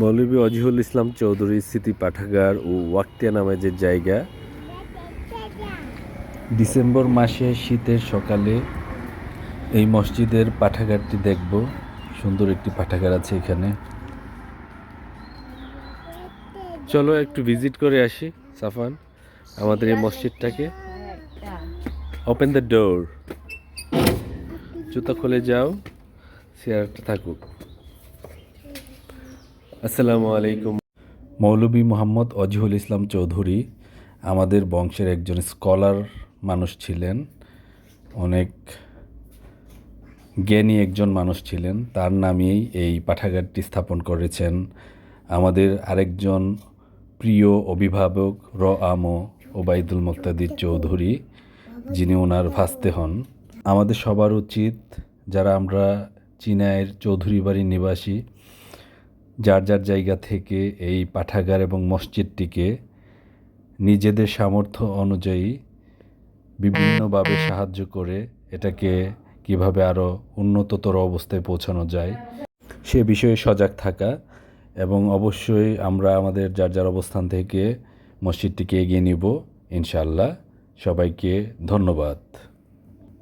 মৌলভী অজিহুল ইসলাম চৌধুরী স্মৃতি পাঠাগার ও ওয়াক্তিয়া নামে যে জায়গা, ডিসেম্বর মাসে শীতের সকালে এই মসজিদের পাঠাগারটি দেখব। সুন্দর একটি পাঠাগার আছে এখানে। চলো একটু ভিজিট করে আসি, সাফান। আমাদের এই মসজিদটাকে। ওপেন দ্য ডোর জুতা খুলে যাও, চেয়ারটা থাকুক। আসসালামু আলাইকুম। মৌলভী মোহাম্মদ অজিহুল ইসলাম চৌধুরী আমাদের বংশের একজন স্কলার মানুষ ছিলেন। অনেক জ্ঞানী একজন মানুষ ছিলেন। তার নামেই এই পাঠাগারটি স্থাপন করেছেন। আমাদের আরেকজন প্রিয় অভিভাবক র আমো ওবায়দুল মুক্তাদির চৌধুরী, যিনি ওনার ভাস্তে হন। আমাদের সবার উচিত, যারা আমরা চীনায়ের চৌধুরী বাড়ির নিবাসী যার যার জায়গা থেকে এই পাঠাগার এবং মসজিদটিকে নিজেদের সামর্থ্য অনুযায়ী বিভিন্নভাবে সাহায্য করে এটাকে কীভাবে আরও উন্নততর অবস্থায় পৌঁছানো যায়, সে বিষয়ে সজাগ থাকা এবং অবশ্যই আমরা আমাদের যার যার অবস্থান থেকে মসজিদটিকে এগিয়ে নিব। ইনশাল্লাহ সবাইকে ধন্যবাদ।